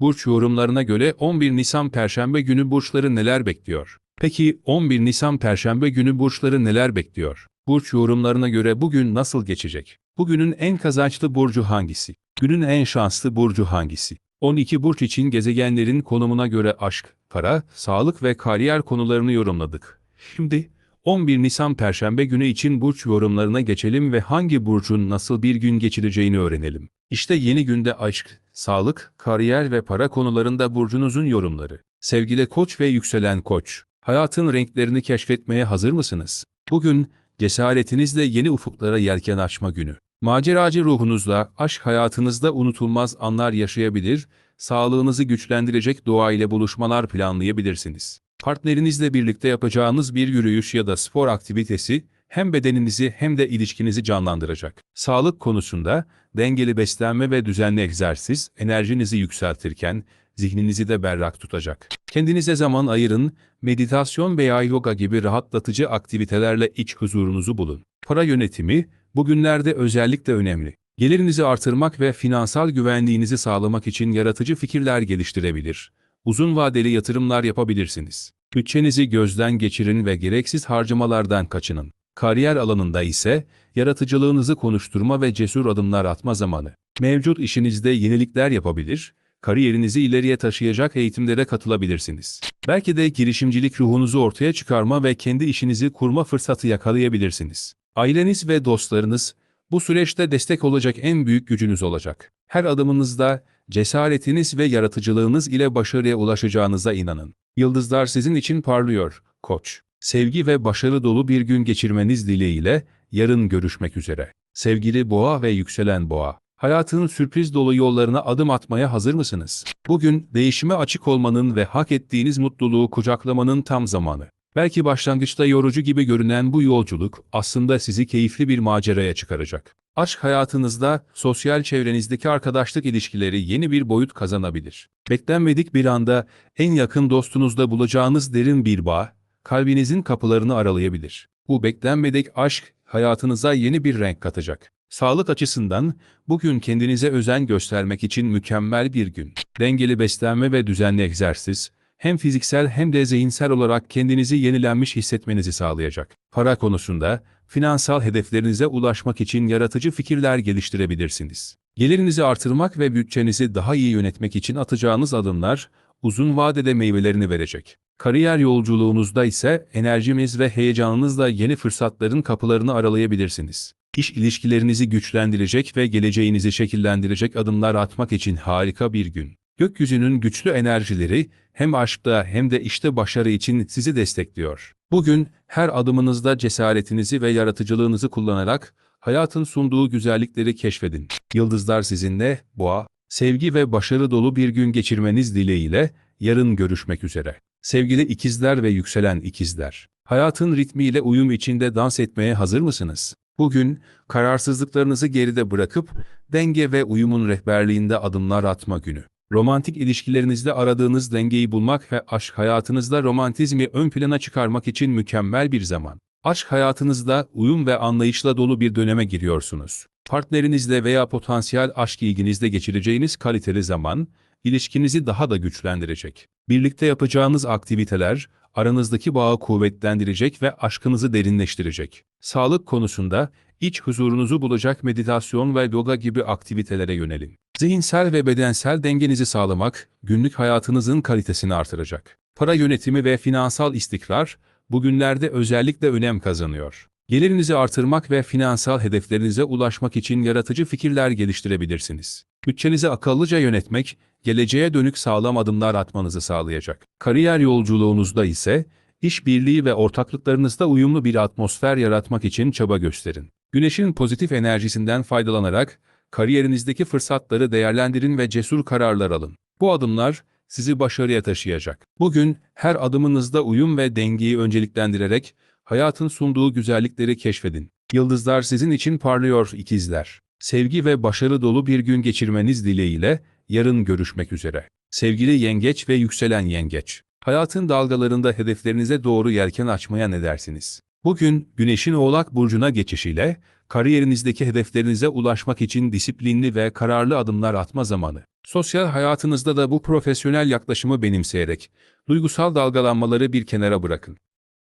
Burç yorumlarına göre 11 Nisan Perşembe günü burçları neler bekliyor? Peki 11 Nisan Perşembe günü burçları neler bekliyor? Burç yorumlarına göre bugün nasıl geçecek? Bugünün en kazançlı burcu hangisi? Günün en şanslı burcu hangisi? 12 burç için gezegenlerin konumuna göre aşk, para, sağlık ve kariyer konularını yorumladık. Şimdi 11 Nisan Perşembe günü için burç yorumlarına geçelim ve hangi burcun nasıl bir gün geçireceğini öğrenelim. İşte yeni günde aşk, sağlık, kariyer ve para konularında burcunuzun yorumları. Sevgili koç ve yükselen koç, hayatın renklerini keşfetmeye hazır mısınız? Bugün cesaretinizle yeni ufuklara yelken açma günü. Maceracı ruhunuzla aşk hayatınızda unutulmaz anlar yaşayabilir, sağlığınızı güçlendirecek doğa ile buluşmalar planlayabilirsiniz. Partnerinizle birlikte yapacağınız bir yürüyüş ya da spor aktivitesi hem bedeninizi hem de ilişkinizi canlandıracak. Sağlık konusunda dengeli beslenme ve düzenli egzersiz enerjinizi yükseltirken zihninizi de berrak tutacak. Kendinize zaman ayırın, meditasyon veya yoga gibi rahatlatıcı aktivitelerle iç huzurunuzu bulun. Para yönetimi bugünlerde özellikle önemli. Gelirinizi artırmak ve finansal güvenliğinizi sağlamak için yaratıcı fikirler geliştirebilir. Uzun vadeli yatırımlar yapabilirsiniz. Bütçenizi gözden geçirin ve gereksiz harcamalardan kaçının. Kariyer alanında ise yaratıcılığınızı konuşturma ve cesur adımlar atma zamanı. Mevcut işinizde yenilikler yapabilir, kariyerinizi ileriye taşıyacak eğitimlere katılabilirsiniz. Belki de girişimcilik ruhunuzu ortaya çıkarma ve kendi işinizi kurma fırsatı yakalayabilirsiniz. Aileniz ve dostlarınız bu süreçte destek olacak en büyük gücünüz olacak. Her adımınızda cesaretiniz ve yaratıcılığınız ile başarıya ulaşacağınıza inanın. Yıldızlar sizin için parlıyor, koç. Sevgi ve başarı dolu bir gün geçirmeniz dileğiyle yarın görüşmek üzere. Sevgili boğa ve yükselen boğa. Hayatın sürpriz dolu yollarına adım atmaya hazır mısınız? Bugün değişime açık olmanın ve hak ettiğiniz mutluluğu kucaklamanın tam zamanı. Belki başlangıçta yorucu gibi görünen bu yolculuk aslında sizi keyifli bir maceraya çıkaracak. Aşk hayatınızda, sosyal çevrenizdeki arkadaşlık ilişkileri yeni bir boyut kazanabilir. Beklenmedik bir anda en yakın dostunuzda bulacağınız derin bir bağ, kalbinizin kapılarını aralayabilir. Bu beklenmedik aşk hayatınıza yeni bir renk katacak. Sağlık açısından bugün kendinize özen göstermek için mükemmel bir gün. Dengeli beslenme ve düzenli egzersiz hem fiziksel hem de zihinsel olarak kendinizi yenilenmiş hissetmenizi sağlayacak. Para konusunda finansal hedeflerinize ulaşmak için yaratıcı fikirler geliştirebilirsiniz. Gelirinizi artırmak ve bütçenizi daha iyi yönetmek için atacağınız adımlar uzun vadede meyvelerini verecek. Kariyer yolculuğunuzda ise enerjiniz ve heyecanınızla yeni fırsatların kapılarını aralayabilirsiniz. İş ilişkilerinizi güçlendirecek ve geleceğinizi şekillendirecek adımlar atmak için harika bir gün. Gökyüzünün güçlü enerjileri hem aşkta hem de işte başarı için sizi destekliyor. Bugün her adımınızda cesaretinizi ve yaratıcılığınızı kullanarak hayatın sunduğu güzellikleri keşfedin. Yıldızlar sizinle, boğa, sevgi ve başarı dolu bir gün geçirmeniz dileğiyle yarın görüşmek üzere. Sevgili ikizler ve yükselen ikizler, hayatın ritmiyle uyum içinde dans etmeye hazır mısınız? Bugün kararsızlıklarınızı geride bırakıp denge ve uyumun rehberliğinde adımlar atma günü. Romantik ilişkilerinizde aradığınız dengeyi bulmak ve aşk hayatınızda romantizmi ön plana çıkarmak için mükemmel bir zaman. Aşk hayatınızda uyum ve anlayışla dolu bir döneme giriyorsunuz. Partnerinizle veya potansiyel aşk ilginizde geçireceğiniz kaliteli zaman, ilişkinizi daha da güçlendirecek. Birlikte yapacağınız aktiviteler, aranızdaki bağı kuvvetlendirecek ve aşkınızı derinleştirecek. Sağlık konusunda, iç huzurunuzu bulacak meditasyon ve yoga gibi aktivitelere yönelin. Zihinsel ve bedensel dengenizi sağlamak, günlük hayatınızın kalitesini artıracak. Para yönetimi ve finansal istikrar, bugünlerde özellikle önem kazanıyor. Gelirinizi artırmak ve finansal hedeflerinize ulaşmak için yaratıcı fikirler geliştirebilirsiniz. Bütçenizi akıllıca yönetmek, geleceğe dönük sağlam adımlar atmanızı sağlayacak. Kariyer yolculuğunuzda ise, işbirliği ve ortaklıklarınızda uyumlu bir atmosfer yaratmak için çaba gösterin. Güneşin pozitif enerjisinden faydalanarak, kariyerinizdeki fırsatları değerlendirin ve cesur kararlar alın. Bu adımlar, sizi başarıya taşıyacak. Bugün, her adımınızda uyum ve dengeyi önceliklendirerek, hayatın sunduğu güzellikleri keşfedin. Yıldızlar sizin için parlıyor ikizler. Sevgi ve başarı dolu bir gün geçirmeniz dileğiyle, yarın görüşmek üzere. Sevgili yengeç ve yükselen yengeç. Hayatın dalgalarında hedeflerinize doğru yelken açmaya ne dersiniz? Bugün, Güneş'in Oğlak Burcu'na geçişiyle, kariyerinizdeki hedeflerinize ulaşmak için disiplinli ve kararlı adımlar atma zamanı. Sosyal hayatınızda da bu profesyonel yaklaşımı benimseyerek duygusal dalgalanmaları bir kenara bırakın.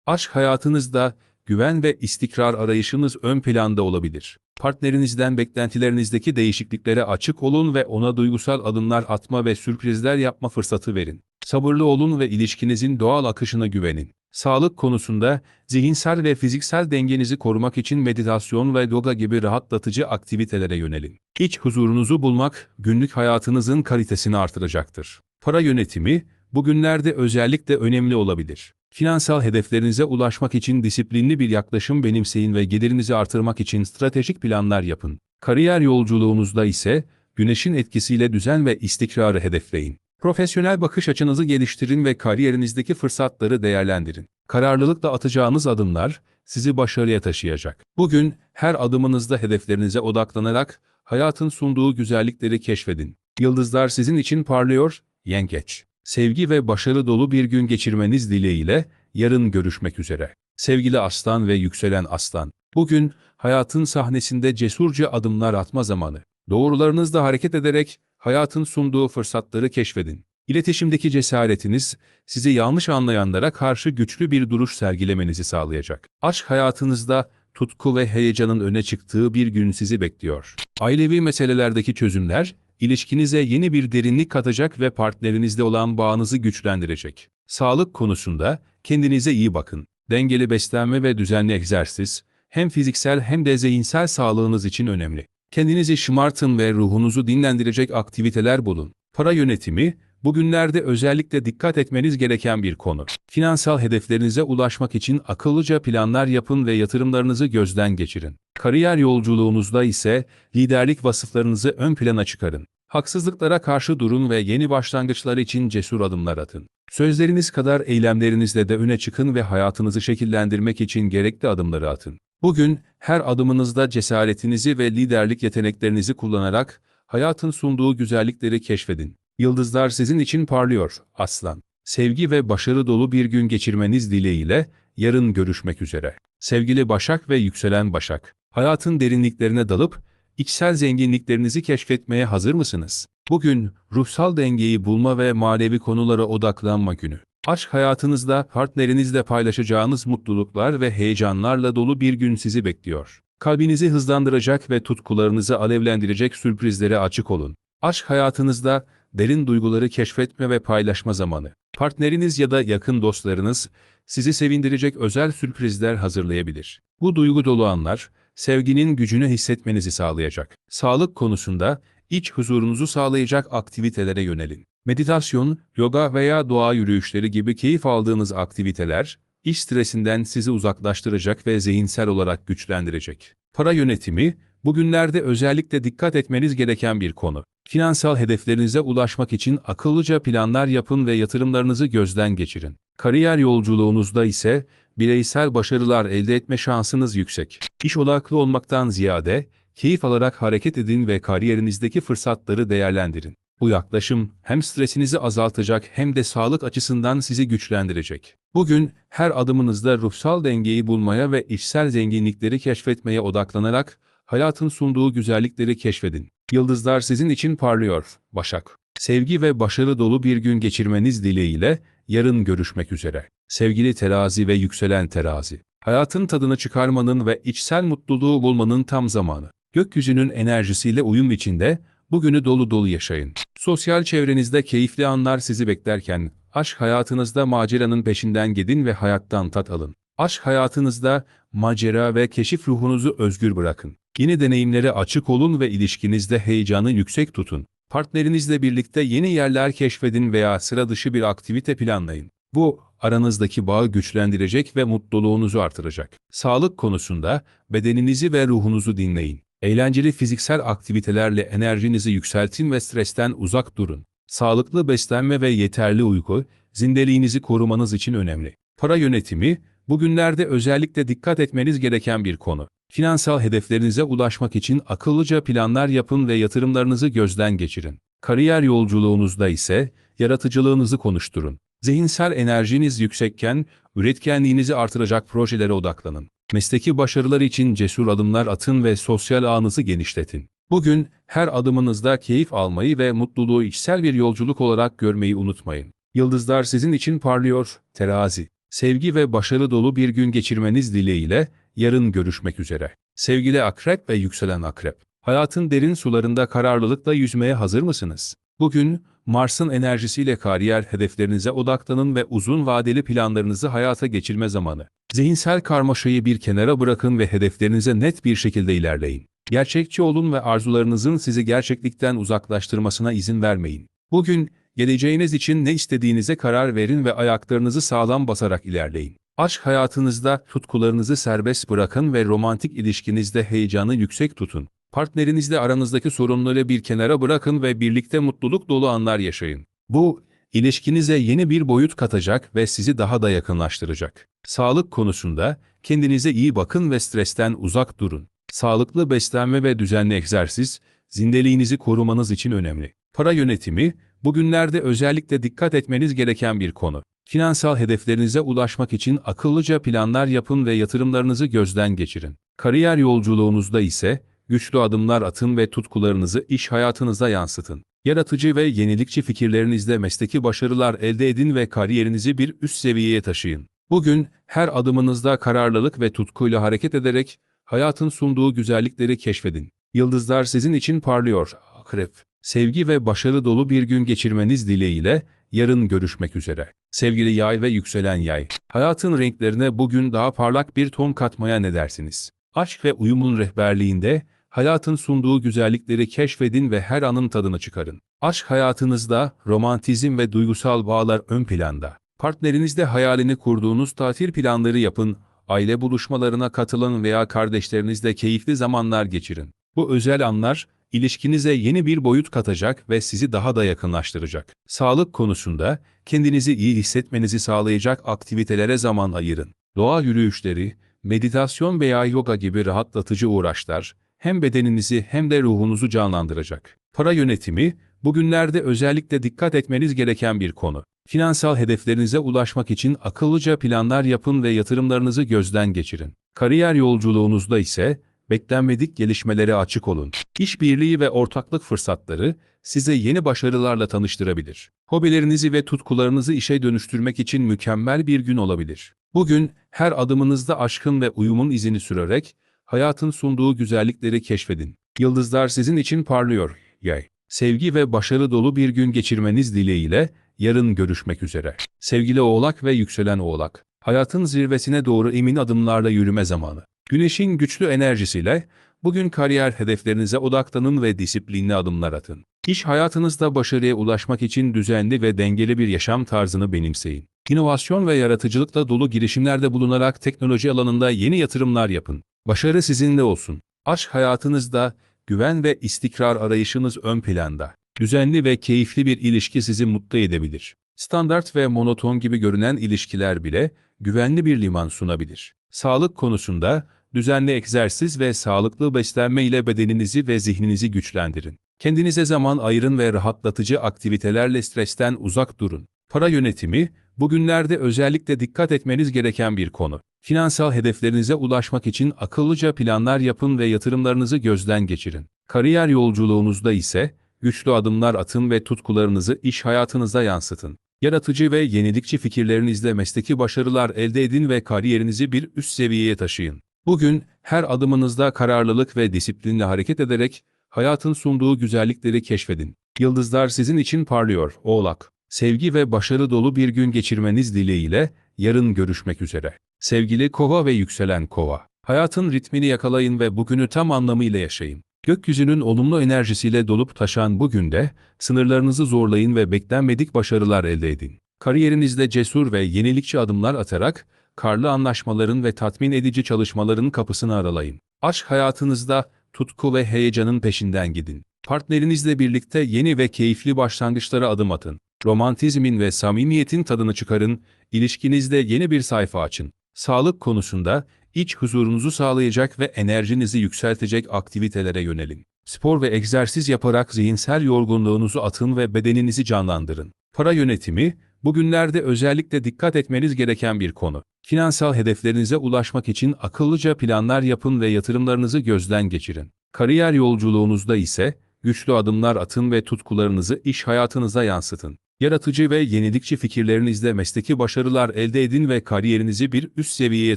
Aşk hayatınızda güven ve istikrar arayışınız ön planda olabilir. Partnerinizden beklentilerinizdeki değişikliklere açık olun ve ona duygusal adımlar atma ve sürprizler yapma fırsatı verin. Sabırlı olun ve ilişkinizin doğal akışına güvenin. Sağlık konusunda zihinsel ve fiziksel dengenizi korumak için meditasyon ve yoga gibi rahatlatıcı aktivitelere yönelin. İç huzurunuzu bulmak günlük hayatınızın kalitesini artıracaktır. Para yönetimi bugünlerde özellikle önemli olabilir. Finansal hedeflerinize ulaşmak için disiplinli bir yaklaşım benimseyin ve gelirinizi artırmak için stratejik planlar yapın. Kariyer yolculuğunuzda ise güneşin etkisiyle düzen ve istikrarı hedefleyin. Profesyonel bakış açınızı geliştirin ve kariyerinizdeki fırsatları değerlendirin. Kararlılıkla atacağınız adımlar sizi başarıya taşıyacak. Bugün her adımınızda hedeflerinize odaklanarak hayatın sunduğu güzellikleri keşfedin. Yıldızlar sizin için parlıyor, yengeç. Sevgi ve başarı dolu bir gün geçirmeniz dileğiyle yarın görüşmek üzere. Sevgili aslan ve yükselen aslan, bugün hayatın sahnesinde cesurca adımlar atma zamanı. Doğrularınızda hareket ederek hayatın sunduğu fırsatları keşfedin. İletişimdeki cesaretiniz sizi yanlış anlayanlara karşı güçlü bir duruş sergilemenizi sağlayacak. Aşk hayatınızda tutku ve heyecanın öne çıktığı bir gün sizi bekliyor. Ailevi meselelerdeki çözümler ilişkinize yeni bir derinlik katacak ve partnerinizle olan bağınızı güçlendirecek. Sağlık konusunda kendinize iyi bakın. Dengeli beslenme ve düzenli egzersiz hem fiziksel hem de zihinsel sağlığınız için önemli. Kendinizi şımartın ve ruhunuzu dinlendirecek aktiviteler bulun. Para yönetimi, bugünlerde özellikle dikkat etmeniz gereken bir konu. Finansal hedeflerinize ulaşmak için akıllıca planlar yapın ve yatırımlarınızı gözden geçirin. Kariyer yolculuğunuzda ise liderlik vasıflarınızı ön plana çıkarın. Haksızlıklara karşı durun ve yeni başlangıçlar için cesur adımlar atın. Sözleriniz kadar eylemlerinizle de öne çıkın ve hayatınızı şekillendirmek için gerekli adımları atın. Bugün her adımınızda cesaretinizi ve liderlik yeteneklerinizi kullanarak hayatın sunduğu güzellikleri keşfedin. Yıldızlar sizin için parlıyor, aslan. Sevgi ve başarı dolu bir gün geçirmeniz dileğiyle yarın görüşmek üzere. Sevgili Başak ve yükselen Başak, hayatın derinliklerine dalıp içsel zenginliklerinizi keşfetmeye hazır mısınız? Bugün ruhsal dengeyi bulma ve manevi konulara odaklanma günü. Aşk hayatınızda partnerinizle paylaşacağınız mutluluklar ve heyecanlarla dolu bir gün sizi bekliyor. Kalbinizi hızlandıracak ve tutkularınızı alevlendirecek sürprizlere açık olun. Aşk hayatınızda derin duyguları keşfetme ve paylaşma zamanı. Partneriniz ya da yakın dostlarınız sizi sevindirecek özel sürprizler hazırlayabilir. Bu duygu dolu anlar, sevginin gücünü hissetmenizi sağlayacak. Sağlık konusunda iç huzurunuzu sağlayacak aktivitelere yönelin. Meditasyon, yoga veya doğa yürüyüşleri gibi keyif aldığınız aktiviteler, iş stresinden sizi uzaklaştıracak ve zihinsel olarak güçlendirecek. Para yönetimi, bugünlerde özellikle dikkat etmeniz gereken bir konu. Finansal hedeflerinize ulaşmak için akıllıca planlar yapın ve yatırımlarınızı gözden geçirin. Kariyer yolculuğunuzda ise bireysel başarılar elde etme şansınız yüksek. İş odaklı olmaktan ziyade keyif alarak hareket edin ve kariyerinizdeki fırsatları değerlendirin. Bu yaklaşım hem stresinizi azaltacak hem de sağlık açısından sizi güçlendirecek. Bugün her adımınızda ruhsal dengeyi bulmaya ve içsel zenginlikleri keşfetmeye odaklanarak hayatın sunduğu güzellikleri keşfedin. Yıldızlar sizin için parlıyor, Başak. Sevgi ve başarı dolu bir gün geçirmeniz dileğiyle yarın görüşmek üzere. Sevgili terazi ve yükselen terazi. Hayatın tadını çıkarmanın ve içsel mutluluğu bulmanın tam zamanı. Gökyüzünün enerjisiyle uyum içinde bugünü dolu dolu yaşayın. Sosyal çevrenizde keyifli anlar sizi beklerken, aşk hayatınızda maceranın peşinden gidin ve hayattan tat alın. Aşk hayatınızda macera ve keşif ruhunuzu özgür bırakın. Yeni deneyimlere açık olun ve ilişkinizde heyecanı yüksek tutun. Partnerinizle birlikte yeni yerler keşfedin veya sıra dışı bir aktivite planlayın. Bu, aranızdaki bağı güçlendirecek ve mutluluğunuzu artıracak. Sağlık konusunda bedeninizi ve ruhunuzu dinleyin. Eğlenceli fiziksel aktivitelerle enerjinizi yükseltin ve stresten uzak durun. Sağlıklı beslenme ve yeterli uyku, zindeliğinizi korumanız için önemli. Para yönetimi, bugünlerde özellikle dikkat etmeniz gereken bir konu. Finansal hedeflerinize ulaşmak için akıllıca planlar yapın ve yatırımlarınızı gözden geçirin. Kariyer yolculuğunuzda ise yaratıcılığınızı konuşturun. Zihinsel enerjiniz yüksekken üretkenliğinizi artıracak projelere odaklanın. Mesleki başarılar için cesur adımlar atın ve sosyal ağınızı genişletin. Bugün her adımınızda keyif almayı ve mutluluğu içsel bir yolculuk olarak görmeyi unutmayın. Yıldızlar sizin için parlıyor, terazi. Sevgi ve başarı dolu bir gün geçirmeniz dileğiyle yarın görüşmek üzere. Sevgili akrep ve yükselen akrep. Hayatın derin sularında kararlılıkla yüzmeye hazır mısınız? Bugün Mars'ın enerjisiyle kariyer hedeflerinize odaklanın ve uzun vadeli planlarınızı hayata geçirme zamanı. Zihinsel karmaşayı bir kenara bırakın ve hedeflerinize net bir şekilde ilerleyin. Gerçekçi olun ve arzularınızın sizi gerçeklikten uzaklaştırmasına izin vermeyin. Bugün geleceğiniz için ne istediğinize karar verin ve ayaklarınızı sağlam basarak ilerleyin. Aşk hayatınızda tutkularınızı serbest bırakın ve romantik ilişkinizde heyecanı yüksek tutun. Partnerinizle aranızdaki sorunları bir kenara bırakın ve birlikte mutluluk dolu anlar yaşayın. Bu, ilişkinize yeni bir boyut katacak ve sizi daha da yakınlaştıracak. Sağlık konusunda kendinize iyi bakın ve stresten uzak durun. Sağlıklı beslenme ve düzenli egzersiz, zindeliğinizi korumanız için önemli. Para yönetimi, bugünlerde özellikle dikkat etmeniz gereken bir konu. Finansal hedeflerinize ulaşmak için akıllıca planlar yapın ve yatırımlarınızı gözden geçirin. Kariyer yolculuğunuzda ise güçlü adımlar atın ve tutkularınızı iş hayatınıza yansıtın. Yaratıcı ve yenilikçi fikirlerinizle mesleki başarılar elde edin ve kariyerinizi bir üst seviyeye taşıyın. Bugün her adımınızda kararlılık ve tutkuyla hareket ederek hayatın sunduğu güzellikleri keşfedin. Yıldızlar sizin için parlıyor. Akrep. Sevgi ve başarı dolu bir gün geçirmeniz dileğiyle yarın görüşmek üzere. Sevgili yay ve yükselen yay. Hayatın renklerine bugün daha parlak bir ton katmaya ne dersiniz? Aşk ve uyumun rehberliğinde hayatın sunduğu güzellikleri keşfedin ve her anın tadını çıkarın. Aşk hayatınızda romantizm ve duygusal bağlar ön planda. Partnerinizle hayalini kurduğunuz tatil planları yapın, aile buluşmalarına katılın veya kardeşlerinizle keyifli zamanlar geçirin. Bu özel anlar, ilişkinize yeni bir boyut katacak ve sizi daha da yakınlaştıracak. Sağlık konusunda, kendinizi iyi hissetmenizi sağlayacak aktivitelere zaman ayırın. Doğa yürüyüşleri, meditasyon veya yoga gibi rahatlatıcı uğraşlar, hem bedeninizi hem de ruhunuzu canlandıracak. Para yönetimi, bugünlerde özellikle dikkat etmeniz gereken bir konu. Finansal hedeflerinize ulaşmak için akıllıca planlar yapın ve yatırımlarınızı gözden geçirin. Kariyer yolculuğunuzda ise beklenmedik gelişmelere açık olun. İşbirliği ve ortaklık fırsatları size yeni başarılarla tanıştırabilir. Hobilerinizi ve tutkularınızı işe dönüştürmek için mükemmel bir gün olabilir. Bugün her adımınızda aşkın ve uyumun izini sürerek hayatın sunduğu güzellikleri keşfedin. Yıldızlar sizin için parlıyor. Yay. Sevgi ve başarı dolu bir gün geçirmeniz dileğiyle yarın görüşmek üzere. Sevgili Oğlak ve yükselen Oğlak. Hayatın zirvesine doğru emin adımlarla yürüme zamanı. Güneşin güçlü enerjisiyle bugün kariyer hedeflerinize odaklanın ve disiplinli adımlar atın. İş hayatınızda başarıya ulaşmak için düzenli ve dengeli bir yaşam tarzını benimseyin. İnovasyon ve yaratıcılıkla dolu girişimlerde bulunarak teknoloji alanında yeni yatırımlar yapın. Başarı sizinle olsun. Aşk hayatınızda güven ve istikrar arayışınız ön planda. Düzenli ve keyifli bir ilişki sizi mutlu edebilir. Standart ve monoton gibi görünen ilişkiler bile güvenli bir liman sunabilir. Sağlık konusunda düzenli egzersiz ve sağlıklı beslenme ile bedeninizi ve zihninizi güçlendirin. Kendinize zaman ayırın ve rahatlatıcı aktivitelerle stresten uzak durun. Para yönetimi, bugünlerde özellikle dikkat etmeniz gereken bir konu. Finansal hedeflerinize ulaşmak için akıllıca planlar yapın ve yatırımlarınızı gözden geçirin. Kariyer yolculuğunuzda ise güçlü adımlar atın ve tutkularınızı iş hayatınıza yansıtın. Yaratıcı ve yenilikçi fikirlerinizle mesleki başarılar elde edin ve kariyerinizi bir üst seviyeye taşıyın. Bugün her adımınızda kararlılık ve disiplinle hareket ederek hayatın sunduğu güzellikleri keşfedin. Yıldızlar sizin için parlıyor, Oğlak. Sevgi ve başarı dolu bir gün geçirmeniz dileğiyle yarın görüşmek üzere. Sevgili Kova ve yükselen Kova. Hayatın ritmini yakalayın ve bugünü tam anlamıyla yaşayın. Gökyüzünün olumlu enerjisiyle dolup taşan bu günde, sınırlarınızı zorlayın ve beklenmedik başarılar elde edin. Kariyerinizde cesur ve yenilikçi adımlar atarak, karlı anlaşmaların ve tatmin edici çalışmaların kapısını aralayın. Aşk hayatınızda tutku ve heyecanın peşinden gidin. Partnerinizle birlikte yeni ve keyifli başlangıçlara adım atın. Romantizmin ve samimiyetin tadını çıkarın, ilişkinizde yeni bir sayfa açın. Sağlık konusunda iç huzurunuzu sağlayacak ve enerjinizi yükseltecek aktivitelere yönelin. Spor ve egzersiz yaparak zihinsel yorgunluğunuzu atın ve bedeninizi canlandırın. Para yönetimi, bugünlerde özellikle dikkat etmeniz gereken bir konu. Finansal hedeflerinize ulaşmak için akıllıca planlar yapın ve yatırımlarınızı gözden geçirin. Kariyer yolculuğunuzda ise güçlü adımlar atın ve tutkularınızı iş hayatınıza yansıtın. Yaratıcı ve yenilikçi fikirlerinizle mesleki başarılar elde edin ve kariyerinizi bir üst seviyeye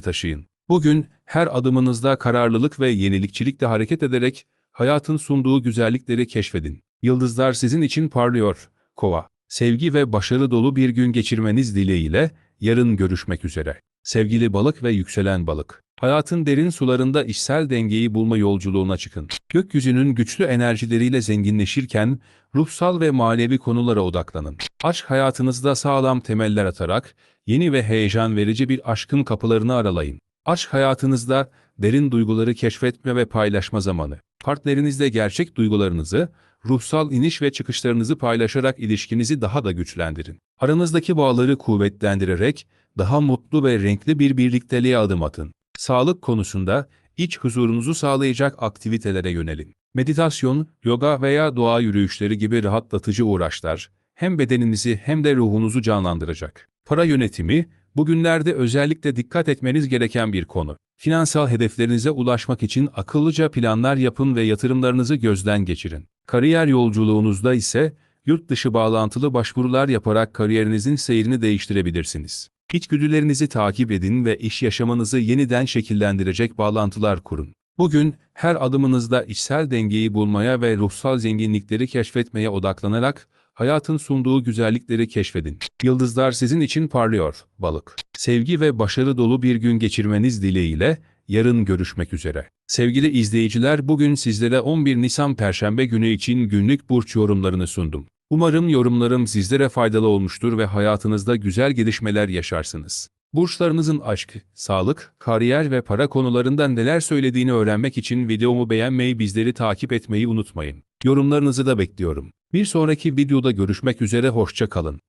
taşıyın. Bugün her adımınızda kararlılık ve yenilikçilikle hareket ederek hayatın sunduğu güzellikleri keşfedin. Yıldızlar sizin için parlıyor. Kova, sevgi ve başarı dolu bir gün geçirmeniz dileğiyle yarın görüşmek üzere. Sevgili balık ve yükselen balık. Hayatın derin sularında işsel dengeyi bulma yolculuğuna çıkın. Gökyüzünün güçlü enerjileriyle zenginleşirken ruhsal ve manevi konulara odaklanın. Aşk hayatınızda sağlam temeller atarak yeni ve heyecan verici bir aşkın kapılarını aralayın. Aşk hayatınızda derin duyguları keşfetme ve paylaşma zamanı. Partnerinizle gerçek duygularınızı, ruhsal iniş ve çıkışlarınızı paylaşarak ilişkinizi daha da güçlendirin. Aranızdaki bağları kuvvetlendirerek daha mutlu ve renkli bir birlikteliğe adım atın. Sağlık konusunda iç huzurunuzu sağlayacak aktivitelere yönelin. Meditasyon, yoga veya doğa yürüyüşleri gibi rahatlatıcı uğraşlar hem bedeninizi hem de ruhunuzu canlandıracak. Para yönetimi, bugünlerde özellikle dikkat etmeniz gereken bir konu. Finansal hedeflerinize ulaşmak için akıllıca planlar yapın ve yatırımlarınızı gözden geçirin. Kariyer yolculuğunuzda ise yurt dışı bağlantılı başvurular yaparak kariyerinizin seyrini değiştirebilirsiniz. İçgüdülerinizi takip edin ve iş yaşamınızı yeniden şekillendirecek bağlantılar kurun. Bugün her adımınızda içsel dengeyi bulmaya ve ruhsal zenginlikleri keşfetmeye odaklanarak hayatın sunduğu güzellikleri keşfedin. Yıldızlar sizin için parlıyor, balık. Sevgi ve başarı dolu bir gün geçirmeniz dileğiyle yarın görüşmek üzere. Sevgili izleyiciler bugün sizlere 11 Nisan Perşembe günü için günlük burç yorumlarını sundum. Umarım yorumlarım sizlere faydalı olmuştur ve hayatınızda güzel gelişmeler yaşarsınız. Burçlarınızın aşk, sağlık, kariyer ve para konularından neler söylediğini öğrenmek için videomu beğenmeyi bizleri takip etmeyi unutmayın. Yorumlarınızı da bekliyorum. Bir sonraki videoda görüşmek üzere hoşça kalın.